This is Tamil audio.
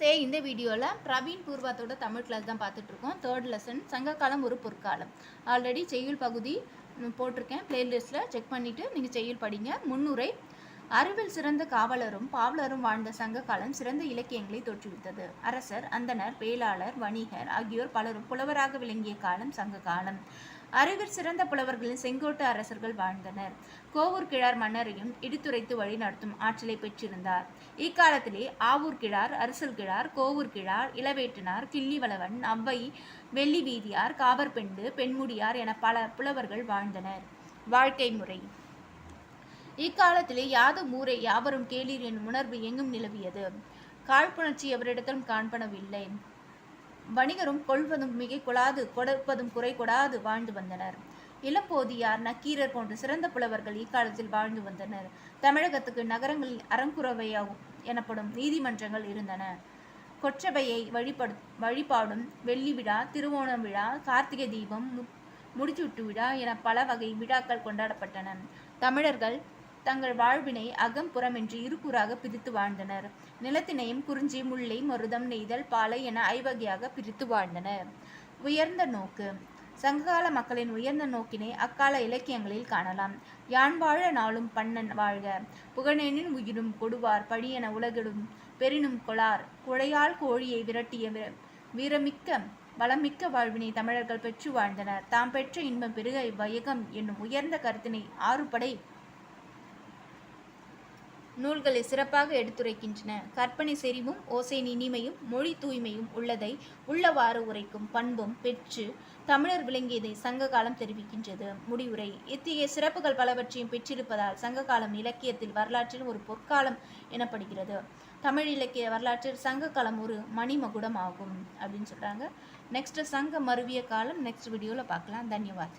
நமஸ்தே இந்த வீடியோவில் பிரவீன் பூர்வாத்தோட தமிழ் கிளாஸ் தான் பார்த்துட்ருக்கோம் தேர்ட் லெசன் சங்ககாலம் ஒரு பொற்காலம். ஆல்ரெடி செய்யுள் பகுதி போட்டிருக்கேன். பிளேலிஸ்ட்டில் செக் பண்ணிவிட்டு நீங்கள் செய்யுள் படிங்க. முன்னுரை அறிவில் சிறந்த காவலரும் பாவலரும் வாழ்ந்த சங்க காலம் சிறந்த இலக்கியங்களை தோற்றுவித்தது. அரசர் அந்தணர் வேளாளர் வணிகர் ஆகியோர் பலரும் புலவராக விளங்கிய காலம் சங்க காலம் அறிவில் சிறந்த புலவர்களின் செங்கோட்டு அரசர்கள் வாழ்ந்தனர். கோவூர் கிழார் மன்னரையும் இடித்துரைத்து வழி நடத்தும் ஆற்றலை பெற்றிருந்தார். இக்காலத்திலே ஆவூர் கிழார் அரசல் கிழார் கோவூர் கிழார் இளவேட்டனார் கிள்ளிவளவன் அவ்வை வெள்ளி வீதியார் காவற்பெண்டு பெண்முடியார் என பல புலவர்கள் வாழ்ந்தனர். வாழ்க்கை முறை. இக்காலத்திலே யாதும் ஊரை யாவரும் கேளீர் என் உணர்வு எங்கும் நிலவியது. காழ்ப்புணர்ச்சி எவரிடத்திலும் காண்பனவில்லை. வணிகரும் கொள்வதும் மிகை கொளாது கொடுப்பதும் குறை கொடாது வாழ்ந்து வந்தனர். இளம்போதியார் நக்கீரர் போன்ற சிறந்த புலவர்கள் இக்காலத்தில் வாழ்ந்து வந்தனர். தமிழகத்துக்கு நகரங்களில் அறங்குறவையாகும் எனப்படும் நீதிமன்றங்கள் இருந்தன. கொற்றவையை வழிபடு வழிபாடும் வெள்ளி விழா திருவோணம் விழா கார்த்திகை தீபம் மு- முடிச்சூட்டு விழா என பல வகை விழாக்கள் கொண்டாடப்பட்டன. தமிழர்கள் தங்கள் வாழ்வினை அகம் புறமென்று இருகூறாக பிரித்து வாழ்ந்தனர். நிலத்தினையும் குறிஞ்சி முல்லை மருதம் நெய்தல் பாலை என ஐவகையாக பிரித்து வாழ்ந்தனர் உயர்ந்த நோக்கு. சங்ககால மக்களின் உயர்ந்த நோக்கினை அக்கால இலக்கியங்களில் காணலாம். யான் வாழ நாளும் பண்ணன் வாழ்க. புகழேனின் உயிரும் கொடுவார் பழியென உலகிடும் பெரினும் கொளார். குழையால் கோழியை விரட்டிய வீர- வீரமிக்க வளமிக்க வாழ்வினை தமிழர்கள் பெற்று வாழ்ந்தனர். தாம் பெற்ற இன்பம் பெருக இவ்வயகம் என்னும் உயர்ந்த கருத்தினை ஆறுபடை நூல்களை சிறப்பாக எடுத்துரைக்கின்றன. கற்பனை செறிவும் ஓசை இனிமையும் மொழி தூய்மையும் உள்ளதை உள்ளவாறு உரைக்கும் பண்பும் பெற்று தமிழர் விளங்கியதை சங்க காலம் தெரிவிக்கின்றது. முடிவுரை. இத்தகைய சிறப்புகள் பலவற்றையும் பெற்றிருப்பதால் சங்க காலம் இலக்கியத்தில் வரலாற்றில் ஒரு பொற்காலம் எனப்படுகிறது. தமிழ் இலக்கிய வரலாற்றில் சங்க காலம் ஒரு மணிமகுடம் ஆகும் அப்படின்னு சொல்கிறாங்க நெக்ஸ்ட் சங்க மருவிய காலம். நெக்ஸ்ட் வீடியோவில் பார்க்கலாம். தன்யவாத்.